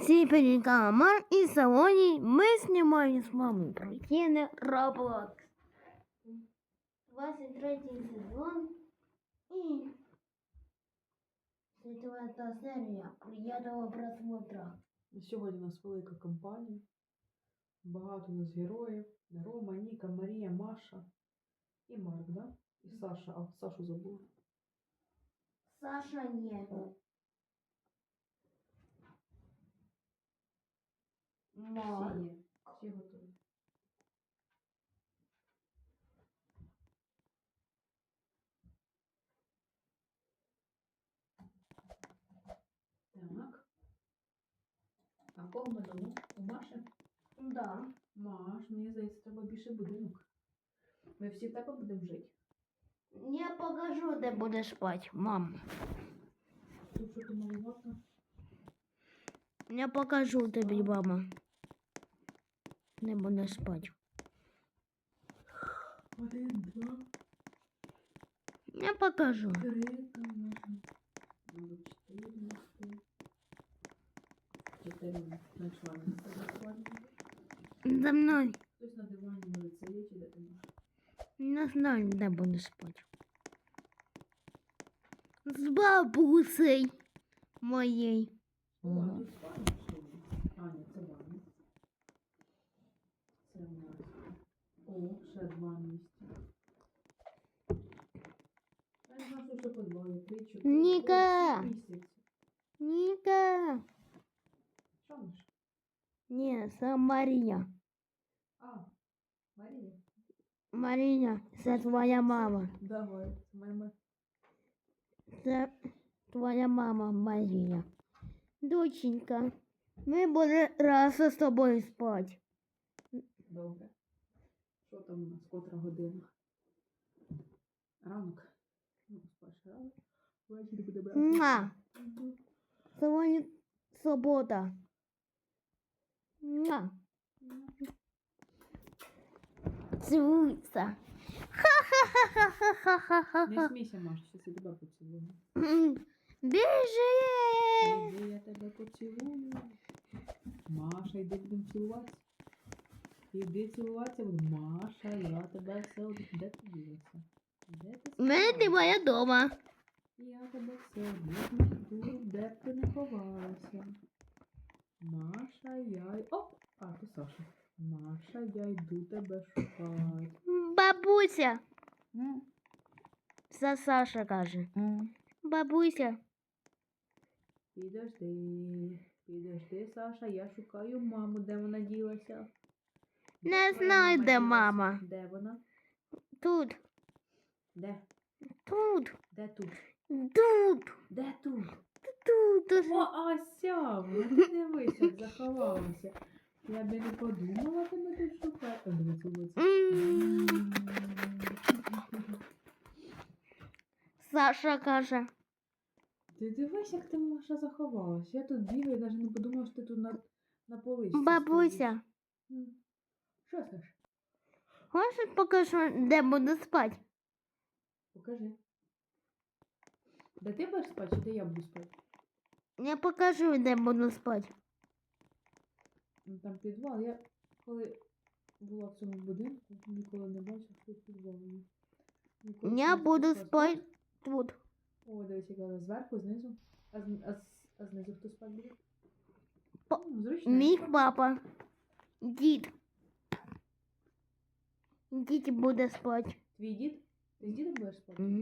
Всім привіт, Мар і сьогодні ми знімаємо з мамою прохідне Roblox. 23 сезон і четверта серія. Приятного просмотра. Сьогодні у нас велика компанія. Багато у нас героїв. Рома, Ніка, Марія, Маша і Марк, да? І Саша. А Сашу забула. Саша ні. Марк. Всі є. Всі готові. Так. А в кого ми дому? У Маші? Да. Маш, мені здається, треба більше будинок. Ми всі в тебе будемо жити. Я покажу, де будеш спати, мам. Тут що ти маловато? Я покажу тобі, мама. Де будеш спати. Один, два, Я покажу. три, там можна. Чотири, за мною. Хтось на дивані може сидіти, чи де ти можеш. Не знаю, де будеш спати. З бабусею моєю. О, двоє, три, чотири. Ніка! О, всі містяться. Ніка. Що Маш? Ні, це Марія. А, Марія. Марія, це твоя мама. Давай, це моя мать. Це твоя мама Марія. Доченька, ми будемо раз з тобою спати. Добре. Що там у нас? Котра година? Ранок. Ну, спаш ранок. Муа. Сегодня суббота. Муа. Целуется. Ха-ха-ха-ха-ха-ха-ха. Не смейся, Маша, сейчас я тебя поцелую. Бежи! Бежи, я тебя поцелую. Маша, йди будемо цілуватися. Іди цілуватися, а Маша, я тебя все. Де ти ділася? Де ти? У дома. Я тебе все жду, де б ти не ховалася. Маша, я... й- Оп! А, то Саша. Маша, я йду тебе шукати. Бабуся. Це Саша каже. Бабуся. Підожди, підожди, Саша, я шукаю маму, де вона ділася. Не твоя знаю, де ділася? мама. Де вона? Тут. Де? Тут. Де тут? Тут. Де тут? Тут. О, Ася, вона дивися, заховалася. Я би не подумала тебе тут шукати. Саша каже. Ти дивись, як ти Маша заховалась. Я тут бігаю, навіть не подумала, що ти тут на, на поличці. стоїш. Бабуся. М. Що Саш? Хочеш покажу, де буду спати? Покажи. Де ти будеш спати, чи де я буду спати? Я покажу, де буду спати. Ну, Там підвал. Я коли була в цьому будинку, ніколи не бачила, що підвал є. Ніколи Я не буду спала. спати тут. О, дивіться, яка вона зверху, знизу. А, з- а, з- а знизу хто спати буде? По- Ну, зручно. Мій папа. Дід. Дід буде спати. Твій дід? Ти з дідом будеш спати? Мгм.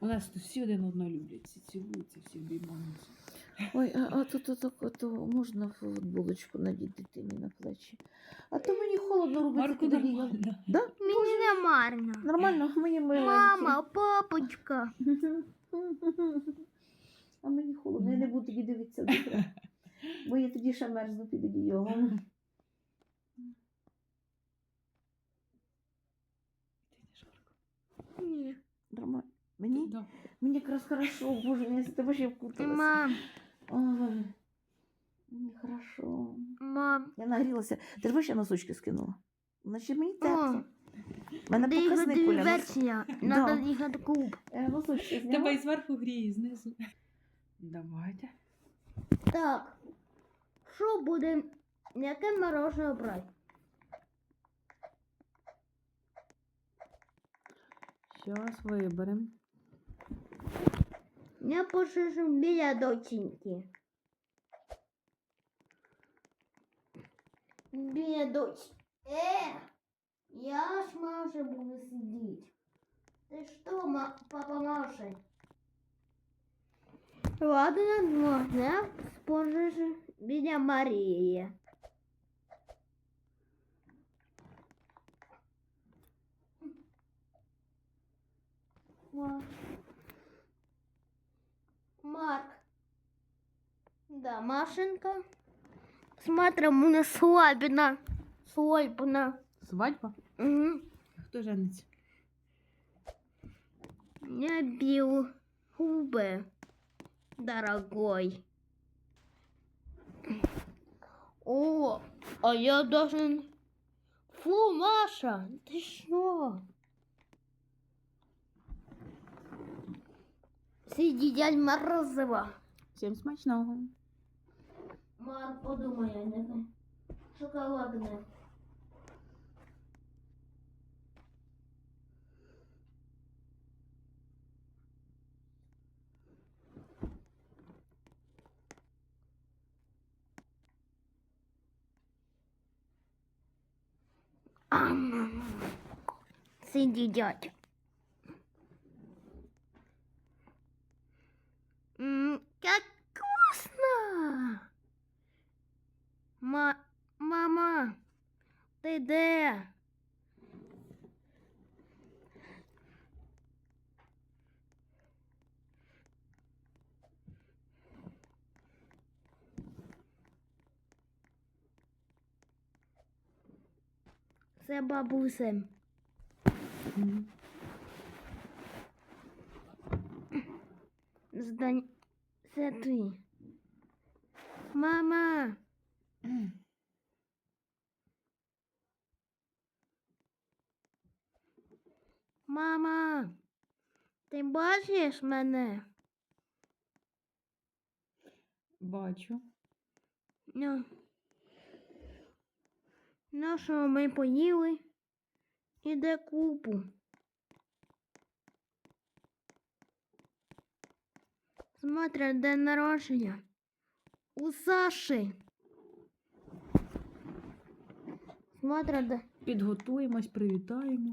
У нас тут всі один одного люблять, всі цілуються, всі обіймаються. Ой, а, а то, то, то, то можна футболочку надіти дитині на плечі. А то мені холодно робити. Марку під одіялом. нормально. Да? Мені нормально. Нормально, мені миленькі. Мама, папочка. А мені холодно, я не буду тоді дивитися добре. Бо я тоді ще мерзну під одіялом. Ти не жарко. Ні. Нормально. Мені? Да. Мені якраз хорошо, боже, з тебе ще вкуталася. Мам, Ой, мені хорошо. мам. Я нагрілася. Ти ж бачиш, я носочки скинула. Значить мені тепло. У мене Надо їхати показник Коля. нос- версія. Да. Їхати клуб. Е, Носочки зняла. і зверху гріє, і знизу. Давайте. Так. Що буде? Яке мороженое брати? Зараз виберемо. Я посижу біля доченьки. Біля дочь. Е, я ж Маша буду сидеть. Ты что, ма папа Маша? Ладно, ладно, я посижу біля Марії. Ма- Марк. Да, Машенька. Смотрим, у нас слабина. Слабина. Свадьба? Угу. Хто жениться? Я бил губы, дорогой. О, а я должен... Фу, Маша, ты что? Сиди їдять морозиво. Всім смачного. Мам, подумай, шоколадне. Сиди, дядь. М, Как вкусно! Ма... Мама, ти де? Це бабуся. Мгм. Здань... Це ти. Мама, мама, ти бачиш мене? Бачу. Ну. Ну що, ми поїли? Іде купу. Смотри, день народження. У Саші. Смотри, де. Підготуємось, привітаємо.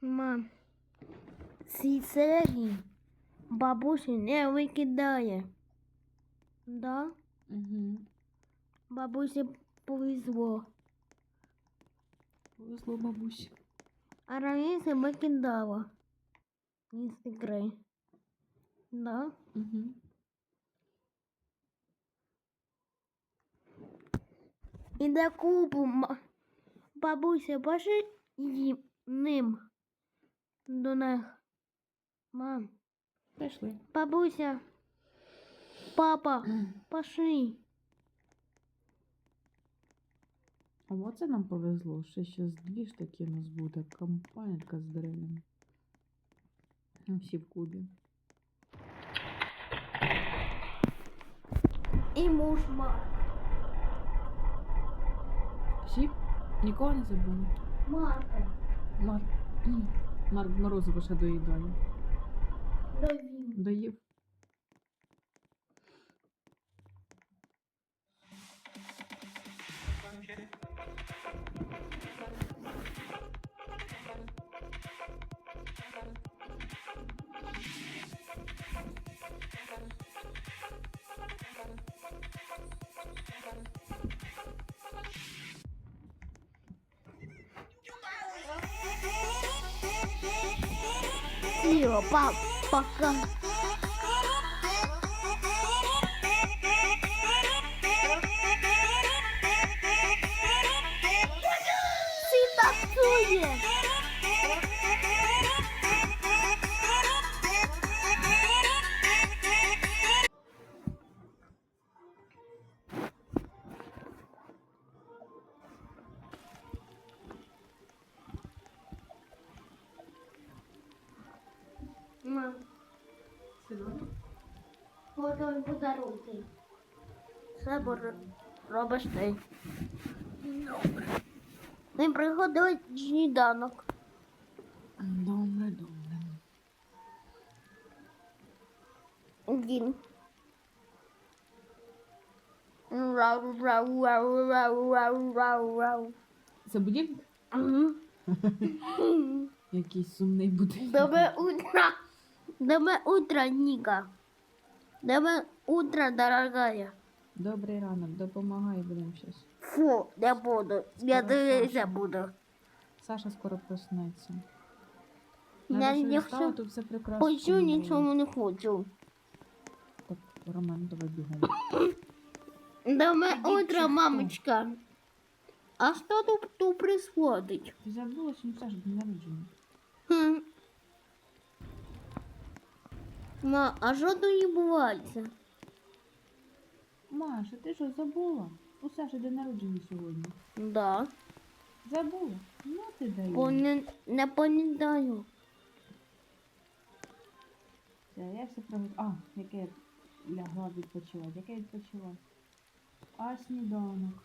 Мам, ці серії бабусі не викидає. Да? Угу. Бабусі повезло. Повезло бабусі. А раніше викидала. Із ігри. Да? Угу. Іде купу. ма- Бабуся, пошли їм ним до них. Мам, Пішли. бабуся, папа, пошли. А оце нам повезло. Ще щас дві ж такі у нас буде. Компанія з дерев'ями. Всі в кубі. І муж Марк. Всі? Нікого не забули? Марка. Марк. Марк Морозиво ще доїдає. Доїв. Доїв. Леопард. Bakalım. Simba Це робиш ти. Не приходить сніданок. Добре, добре. Він. Рау, рау, рау, рау, рау, рау, рау. Це будильник? Якийсь сумний будильник. Доброе утро. Доброе утро, Ника. Доброе утро, дорогая. Добрий ранок, допомагай будемо щось. Фу, не буду. Я Скоро дивитися Саша. буду. Саша скоро проснеться. Я Надо, не хочу. тут все прекрасно. Хочу, було. нічого не хочу. Так, Роман, давай бігом. Иди, утро, мамочка. А что тут, тут происходит? Ти забула, що у Саші день народження? Хм. Ма, а що тут відбувається? Маша, ти що забула? У Саші день народження сьогодні. Да. Забула? Ну ти дай. Пони... Не пам'ятаю. Все, я все приготувала. А, яке я лягла відпочивати. Яке я відпочивала? А сніданок.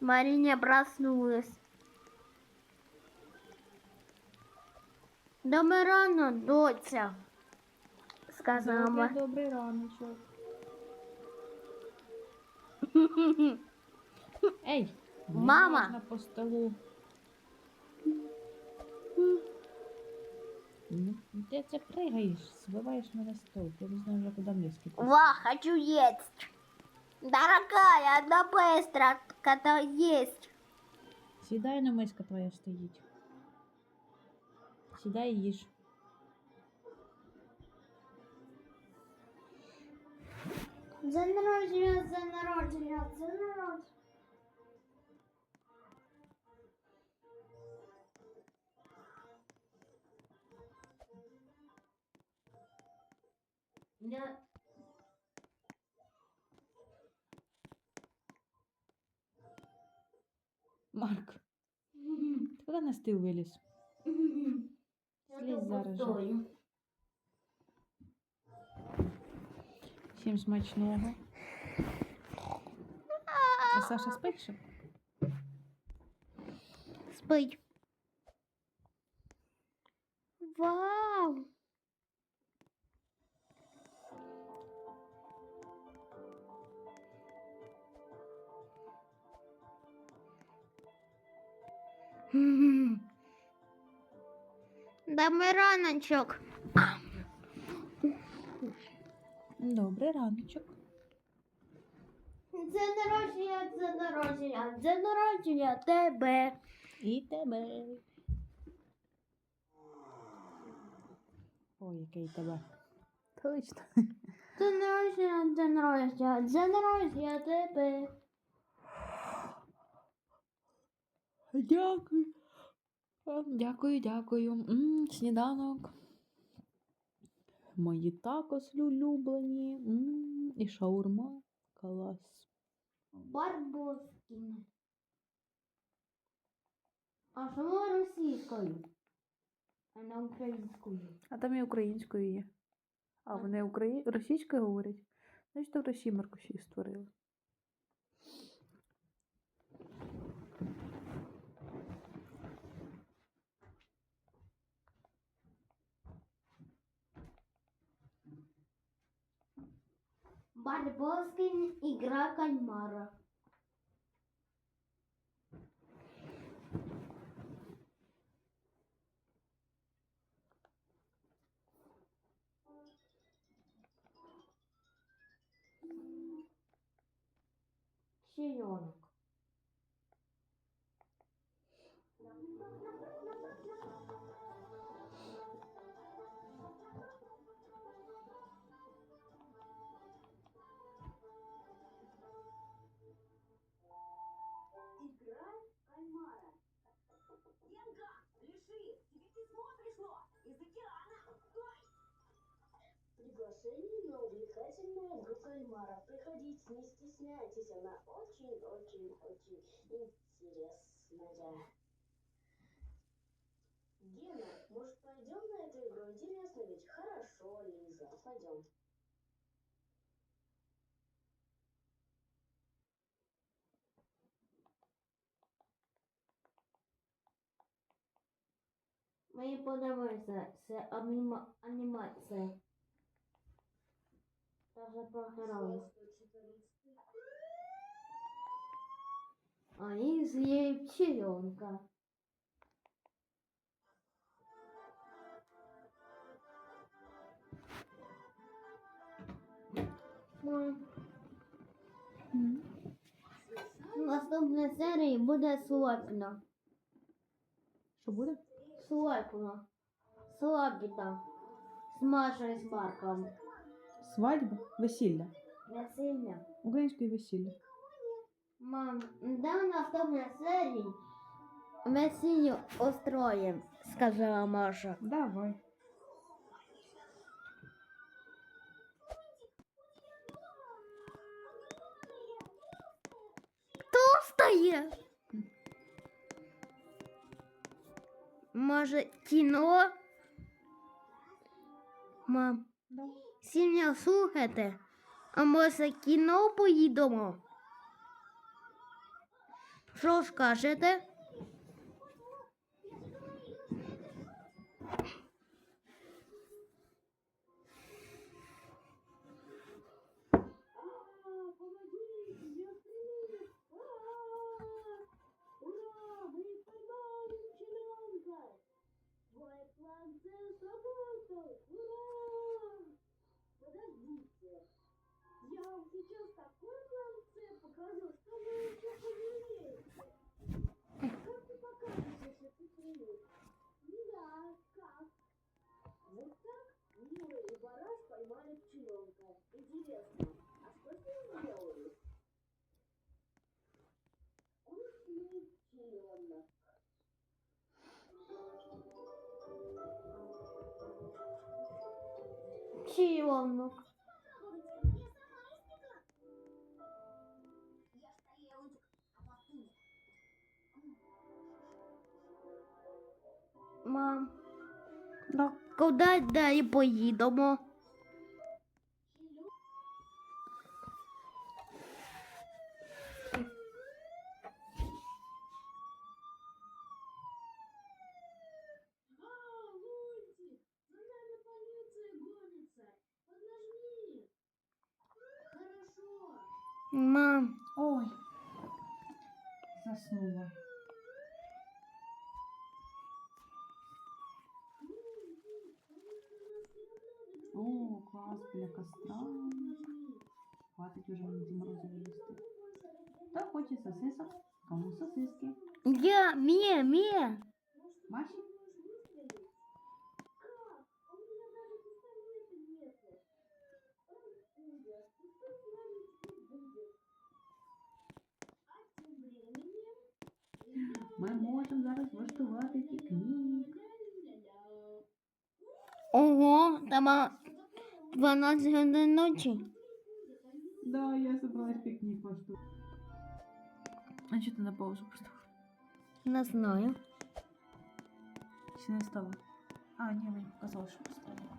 Мариня проснулась. Добре рано, доця. Сказала. Добрий, добрий раночок. Ей! не Мама! можна по столу. Ну, Ти це пригаєш, збиваєш мене з стол. Я не знаю вже куди миски. Ва, хочу есть. Дорогая, одна быстро, когда есть. Сідай на миска твоя стоїть. Сідай і їж. День народження, день народження, день народження. Я... Марк, ти куди на стіл виліз? Слізь зараз же. Всім смачного. А Саша спить ще? Спить. Вау! Дамы раночок. Добрий раночок. Це народження, це народження, це народження тебе. І тебе. Ой, який тебе. Точно. Це народження, це народження, це народження тебе. Дякую. Дякую, дякую. м сніданок. Мої такос улюблені. м і шаурма. Клас. Барбоскін. А чому російською? А не українською. А там і українською є. А вони украї... російською говорять. Значить, в Росії Маркуші створили. Барбоскін игра кальмара. Щененок. приглашение на увлекательную игру кальмаров. Приходите, не стесняйтесь, она очень-очень-очень интересная. Гена, может пойдем на эту игру? Интересно ведь? Хорошо, Лиза, пойдем. Мені подобається це аніма... анімація. Та вже героїв. А їх є чільонка. Мам, в наступній серії буде слопіна. Що буде? Слопіна. З Машою з Марком. Свадьба? Весілля. Весілля. Українське весілля. Мам, да в наступній серії весілля устроїм, сказала Маша. Давай. Встає. Може, кіно? Мам. Сім'я слухайте. А може кіно поїдемо? Що скажете? Чіонок. Мам, Да. куди далі поїдемо? Клас біля костра. Хватить уже мені ці морозиво їсти. Хто хоче сосисок, кому сосиски. я, мені, мені. Маші? 12 годин ночі. Да, я собралась пікнік влаштувати. А що ти на паузу поставила? Не знаю. Чи не стало? А, ні, мені показалось, що поставила.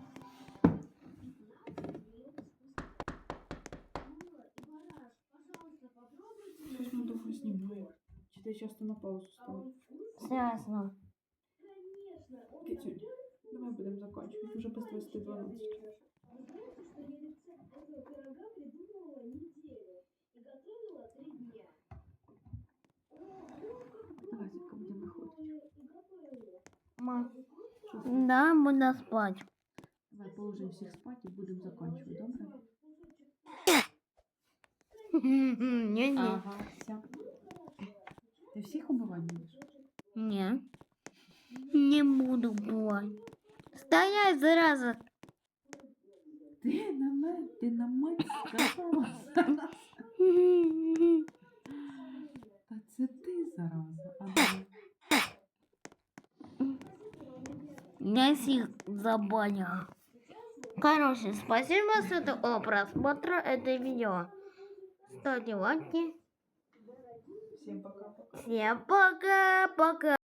Щось ми довго знімаємо. Чи ти часто на паузу ставив? Ясно. Китюнь, давай будемо закінчувати. Уже без 2012. да, можна спати. Давай положимо всіх спати і будемо закінчувати, добре? Ні-ні. Ага, все. Ти всіх убивати будеш? Ні. Не буду бувати. Стоять зразу. Ти на мене, ти на мене сказала. меня всех. Короче, спасибо за просмотр этого видео. Ставьте лайки. Всем пока-пока. Всем пока-пока.